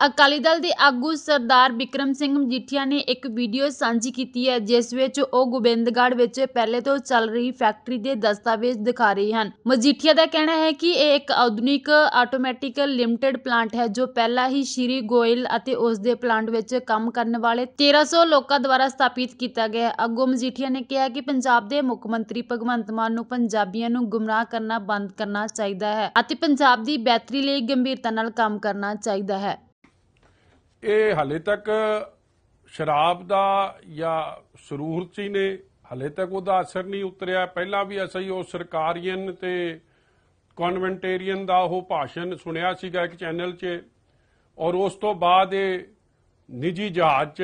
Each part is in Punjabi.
ਅਕਾਲੀ ਦਲ ਦੇ ਆਗੂ ਸਰਦਾਰ ਬਿਕਰਮ ਸਿੰਘ ਮਜੀਠੀਆ ਨੇ ਇੱਕ ਵੀਡੀਓ ਸਾਂਝੀ ਕੀਤੀ ਹੈ, ਜਿਸ ਵਿੱਚ ਉਹ ਗੋਬਿੰਦਗੜ੍ਹ ਵਿੱਚ ਪਹਿਲੇ ਤੋਂ ਚੱਲ ਰਹੀ ਫੈਕਟਰੀ ਦੇ ਦਸਤਾਵੇਜ਼ ਦਿਖਾ ਰਹੇ ਹਨ। ਮਜੀਠੀਆ ਦਾ ਕਹਿਣਾ ਹੈ ਕਿ ਇਹ ਇੱਕ ਆਧੁਨਿਕ ਆਟੋਮੈਟਿਕ ਲਿਮਟਿਡ ਪਲਾਂਟ ਹੈ, ਜੋ ਪਹਿਲਾਂ ਹੀ ਸ਼੍ਰੀ ਗੋਇਲ ਅਤੇ ਉਸ ਦੇ ਪਲਾਂਟ ਵਿੱਚ ਕੰਮ ਕਰਨ ਵਾਲੇ 1300 ਲੋਕਾਂ ਦੁਆਰਾ ਸਥਾਪਿਤ ਕੀਤਾ ਗਿਆ ਹੈ। ਅੱਗੋਂ ਮਜੀਠੀਆ ਨੇ ਕਿਹਾ ਕਿ ਪੰਜਾਬ ਦੇ ਮੁੱਖ ਮੰਤਰੀ ਭਗਵੰਤ ਮਾਨ ਨੂੰ ਪੰਜਾਬੀਆਂ ਨੂੰ ਗੁੰਮਰਾਹ ਕਰਨਾ ਬੰਦ ਕਰਨਾ ਚਾਹੀਦਾ ਹੈ ਅਤੇ ਪੰਜਾਬ ਦੀ ਬਿਹਤਰੀ ਲਈ ਗੰਭੀਰਤਾ ਨਾਲ ਕੰਮ ਕਰਨਾ ਚਾਹੀਦਾ ਹੈ। ਇਹ ਹਲੇ ਤੱਕ ਸ਼ਰਾਬ ਦਾ ਜਾਂ ਸਰੂਰਤੀ ਨੇ, ਹਲੇ ਤੱਕ ਉਹਦਾ ਅਸਰ ਨਹੀਂ ਉਤਰਿਆ। ਪਹਿਲਾਂ ਵੀ ਅਸੀਂ ਉਹ ਸਰਕਾਰੀਅਨ ਤੇ ਕਨਵੈਂਟੇਰੀਅਨ ਦਾ ਉਹ ਭਾਸ਼ਣ ਸੁਣਿਆ ਸੀਗਾ ਇੱਕ ਚੈਨਲ 'ਚ, ਔਰ ਉਸ ਤੋਂ ਬਾਅਦ ਇਹ ਨਿੱਜੀ ਜਹਾਜ਼ 'ਚ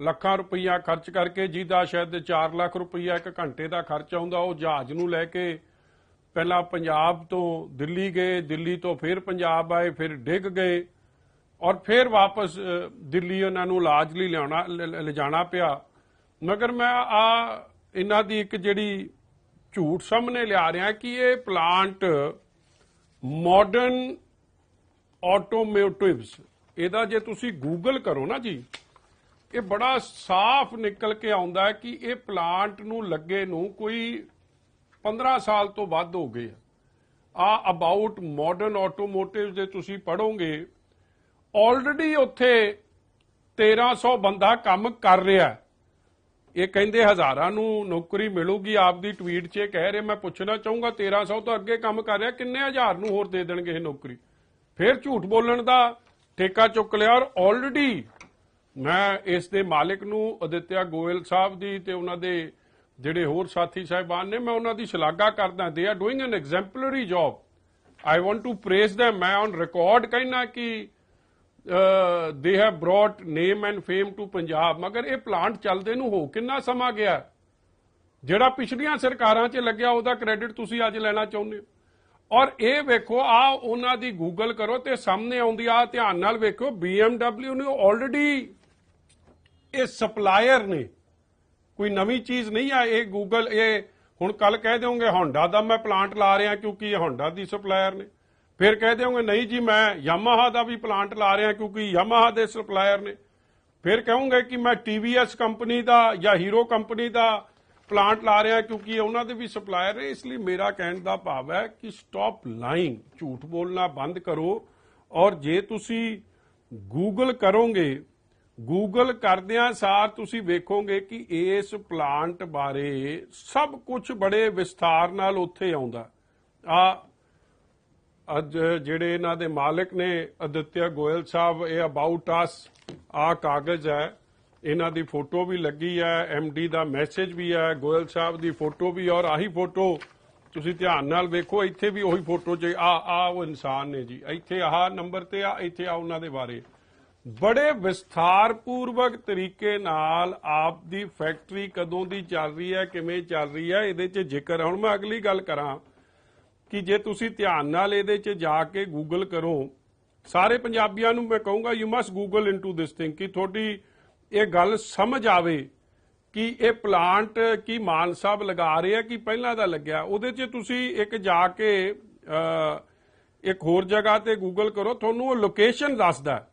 ਲੱਖਾਂ ਰੁਪਈਆ ਖਰਚ ਕਰਕੇ ਜਿਹਦਾ ਸ਼ਾਇਦ 4 ਲੱਖ ਰੁਪਈਆ ਇੱਕ ਘੰਟੇ ਦਾ ਖਰਚ ਆਉਂਦਾ, ਉਹ ਜਹਾਜ਼ ਨੂੰ ਲੈ ਕੇ ਪਹਿਲਾਂ ਪੰਜਾਬ ਤੋਂ ਦਿੱਲੀ ਗਏ, ਦਿੱਲੀ ਤੋਂ ਫਿਰ ਪੰਜਾਬ ਆਏ, ਫਿਰ ਡਿੱਗ ਗਏ। ਔਰ ਫਿਰ ਵਾਪਸ ਦਿੱਲੀ ਉਹਨਾਂ ਨੂੰ ਇਲਾਜ ਲਈ ਲਿਆਉਣਾ ਲਿਜਾਣਾ ਪਿਆ। ਮਗਰ ਮੈਂ ਆ ਇਹਨਾਂ ਦੀ ਇੱਕ ਜਿਹੜੀ ਝੂਠ ਸਾਹਮਣੇ ਲਿਆ ਰਿਹਾ ਕਿ ਇਹ ਪਲਾਂਟ ਮਾਡਰਨ ਆਟੋਮੋਟਿਵਸ ਇਹਦਾ ਜੇ ਤੁਸੀਂ ਗੂਗਲ ਕਰੋ ਨਾ ਜੀ, ਇਹ ਬੜਾ ਸਾਫ਼ ਨਿਕਲ ਕੇ ਆਉਂਦਾ ਹੈ ਕਿ ਇਹ ਪਲਾਂਟ ਨੂੰ ਲੱਗੇ ਨੂੰ ਕੋਈ 15 ਸਾਲ ਤੋਂ ਵੱਧ ਹੋ ਗਏ ਆ। ਆ ਅਬਾਊਟ ਮਾਡਰਨ ਆਟੋਮੋਟਿਵਸ ਦੇ ਤੁਸੀਂ ਪੜੋਗੇ ਆਲਰੇਡੀ ਉੱਥੇ 1300 ਬੰਦਾ ਕੰਮ ਕਰ ਰਿਹਾ ਇਹ ਕਹਿੰਦੇ ਹਜ਼ਾਰਾਂ ਨੂੰ ਨੌਕਰੀ ਮਿਲੂਗੀ। ਆਪਦੀ ਟਵੀਟ 'ਚ ਇਹ ਕਹਿ ਰਹੇ, ਮੈਂ ਪੁੱਛਣਾ ਚਾਹੂੰਗਾ 1300 ਤੋਂ ਅੱਗੇ ਕੰਮ ਕਰ ਰਿਹਾ, ਕਿੰਨੇ ਹਜ਼ਾਰ ਨੂੰ ਹੋਰ ਦੇ ਦੇਣਗੇ ਇਹ ਨੌਕਰੀ? ਫਿਰ ਝੂਠ ਬੋਲਣ ਦਾ ਠੇਕਾ ਚੁੱਕ ਲਿਆ ਔਰ ਆਲਰੇਡੀ ਮੈਂ ਇਸ ਦੇ ਮਾਲਕ ਨੂੰ ਅਦਿੱਤਿਆ ਗੋਇਲ ਸਾਹਿਬ ਦੀ ਤੇ ਉਹਨਾਂ ਦੇ ਜਿਹੜੇ ਹੋਰ ਸਾਥੀ ਸਾਹਿਬਾਨ ਨੇ, ਮੈਂ ਉਹਨਾਂ ਦੀ ਸ਼ਲਾਘਾ ਕਰਦਾ they are doing an exemplary job I want to praise them ਮੈਂ ਔਨ ਰਿਕਾਰਡ ਕਹਿਣਾ ਕਿ they have brought name and fame to Punjab. ਮਗਰ ਇਹ ਪਲਾਂਟ ਚੱਲਦੇ ਨੂੰ ਹੋ ਕਿੰਨਾ ਸਮਾਂ ਗਿਆ? ਜਿਹੜਾ ਪਿਛਲੀਆਂ ਸਰਕਾਰਾਂ 'ਚ ਲੱਗਿਆ, ਉਹਦਾ ਕ੍ਰੈਡਿਟ ਤੁਸੀਂ ਅੱਜ ਲੈਣਾ ਚਾਹੁੰਦੇ ਹੋ। ਔਰ ਇਹ ਵੇਖੋ, ਆ ਉਹਨਾਂ ਦੀ ਗੂਗਲ ਕਰੋ ਤੇ ਸਾਹਮਣੇ ਆਉਂਦੀ, ਆ ਧਿਆਨ ਨਾਲ ਵੇਖੋ BMW ਨੇ ਆਲਰੇਡੀ ਇਹ ਸਪਲਾਇਰ ਨੇ। ਕੋਈ ਨਵੀਂ ਚੀਜ਼ ਨਹੀਂ ਆ, ਇਹ ਗੂਗਲ ਇਹ ਹੁਣ ਕੱਲ ਕਹਿ ਦਿਓਗੇ ਹੋਂਡਾ ਦਾ ਮੈਂ ਪਲਾਂਟ ਲਾ ਰਿਹਾ ਕਿਉਂਕਿ ਇਹ ਹੋਂਡਾ ਦੀ ਸਪਲਾਇਰ ਨੇ। ਫਿਰ ਕਹਿ ਦਿਓਗੇ, ਨਹੀਂ ਜੀ, ਮੈਂ ਯਾਮਾਹਾ ਦਾ ਵੀ ਪਲਾਂਟ ਲਾ ਰਿਹਾ ਕਿਉਂਕਿ ਯਾਮਾਹਾ ਦੇ ਸਪਲਾਇਰ ਨੇ। ਫਿਰ ਕਹੋਗੇ ਕਿ ਮੈਂ TVS ਕੰਪਨੀ ਦਾ ਜਾਂ ਹੀਰੋ ਕੰਪਨੀ ਦਾ ਪਲਾਂਟ ਲਾ ਰਿਹਾ ਕਿਉਂਕਿ ਉਹਨਾਂ ਦੇ ਵੀ ਸਪਲਾਇਰ ਨੇ। ਇਸ ਲਈ ਮੇਰਾ ਕਹਿਣ ਦਾ ਭਾਵ ਹੈ ਕਿ ਸਟਾਪ ਲਾਈਂਗ ਝੂਠ ਬੋਲਣਾ ਬੰਦ ਕਰੋ। ਔਰ ਜੇ ਤੁਸੀਂ ਗੂਗਲ ਕਰੋਗੇ ਗੂਗਲ ਕਰਦਿਆਂ ਸਾਰ ਤੁਸੀਂ ਵੇਖੋਗੇ ਕਿ ਇਸ ਪਲਾਂਟ ਬਾਰੇ ਸਭ ਕੁਝ ਬੜੇ ਵਿਸਥਾਰ ਨਾਲ ਉੱਥੇ ਆਉਂਦਾ। ਆ ਅੱਜ ਜਿਹੜੇ ਇਹਨਾਂ ਦੇ ਮਾਲਕ ਨੇ ਅਦਿੱਤਿਆ ਗੋਇਲ ਸਾਹਿਬ, ਇਹ ਅਬਾਊਟ ਅਸ ਆ ਕਾਗਜ਼ ਹੈ। ਇਹਨਾਂ ਦੀ ਫੋਟੋ ਵੀ ਲੱਗੀ ਹੈ ਐਮਡੀ ਦਾ ਮੈਸੇਜ ਵੀ ਹੈ, ਗੋਇਲ ਸਾਹਿਬ ਦੀ ਫੋਟੋ ਵੀ ਔਰ ਆਹੀ ਫੋਟੋ ਤੁਸੀਂ ਧਿਆਨ ਨਾਲ ਵੇਖੋ, ਇੱਥੇ ਵੀ ਉਹੀ ਫੋਟੋ ਚ ਆ ਆ ਉਹ ਇਨਸਾਨ ਨੇ ਜੀ। ਇੱਥੇ ਆਹ ਨੰਬਰ ਤੇ ਆ, ਇੱਥੇ ਆ ਉਹਨਾਂ ਦੇ ਬਾਰੇ। ਬੜੇ ਵਿਸਥਾਰ ਪੂਰਵਕ ਤਰੀਕੇ ਨਾਲ ਆਪ ਦੀ ਫੈਕਟਰੀ ਕਦੋਂ ਦੀ ਚੱਲ ਰਹੀ ਹੈ, ਕਿਵੇਂ ਚੱਲ ਰਹੀ ਹੈ, ਇਹਦੇ 'ਚ ਜ਼ਿਕਰ ਹੁਣ ਮੈਂ ਅਗਲੀ ਗੱਲ ਕਰਾਂ। ਕਿ ਜੇ ਤੁਸੀਂ ਧਿਆਨ ਨਾਲ ਇਹਦੇ 'ਚ ਜਾ ਕੇ ਗੂਗਲ ਕਰੋ, ਸਾਰੇ ਪੰਜਾਬੀਆਂ ਨੂੰ ਮੈਂ ਕਹੂੰਗਾ you must Google into this thing ਕਿ ਤੁਹਾਡੀ ਇਹ ਗੱਲ ਸਮਝ ਆਵੇ ਕਿ ਇਹ ਪਲਾਂਟ ਕੀ ਮਾਨ ਸਾਹਿਬ ਲਗਾ ਰਹੇ ਆ, ਕਿ ਪਹਿਲਾਂ ਦਾ ਲੱਗਿਆ। ਉਹਦੇ 'ਚ ਤੁਸੀਂ ਇੱਕ ਜਾ ਕੇ ਇੱਕ ਹੋਰ ਜਗ੍ਹਾ ਤੇ ਗੂਗਲ ਕਰੋ, ਤੁਹਾਨੂੰ ਉਹ ਲੋਕੇਸ਼ਨ ਦੱਸਦਾ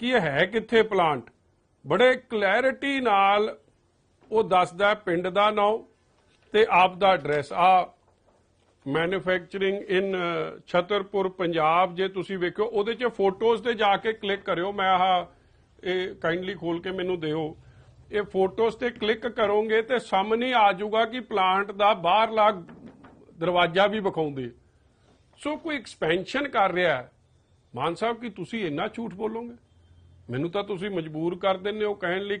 ਕਿ ਇਹ ਹੈ ਕਿੱਥੇ ਪਲਾਂਟ ਬੜੇ ਕਲੈਰਿਟੀ ਨਾਲ ਉਹ ਦੱਸਦਾ ਪਿੰਡ ਦਾ ਨਾਮ ਤੇ ਆਪ ਦਾ ਐਡਰੈਸ ਆ ਮੈਨੂਫੈਕਚਰਿੰਗ ਇਨ ਛਤਰਪੁਰ ਪੰਜਾਬ ਜੇ ਤੁਸੀਂ ਵੇਖੋ ਉਹਦੇ 'ਚ ਫੋਟੋਜ਼ ਤੇ ਜਾ ਕੇ ਕਲਿੱਕ ਕਰਿਓ। ਮੈਂ ਆਹ, ਇਹ ਕਾਈਂਡਲੀ ਖੋਲ ਕੇ ਮੈਨੂੰ ਦਿਓ। ਇਹ ਫੋਟੋਜ਼ ਤੇ ਕਲਿੱਕ ਕਰੋਗੇ ਤੇ ਸਾਹਮਣੇ ਆ ਜਾਊਗਾ ਕਿ ਪਲਾਂਟ ਦਾ ਬਾਹਰਲਾ ਦਰਵਾਜ਼ਾ ਵੀ ਵਿਖਾਉਂਦੇ। ਸੋ ਕੋਈ ਐਕਸਪੈਂਸ਼ਨ ਕਰ ਰਿਹਾ ਹੈ। ਮਾਨ ਸਾਹਿਬ, ਕਿ ਤੁਸੀਂ ਇੰਨਾ ਝੂਠ ਬੋਲੋਗੇ? ਮੈਨੂੰ ਤਾਂ ਤੁਸੀਂ ਮਜਬੂਰ ਕਰ ਦਿੰਦੇ ਹੋ ਕਹਿਣ ਲਈ ਕਿ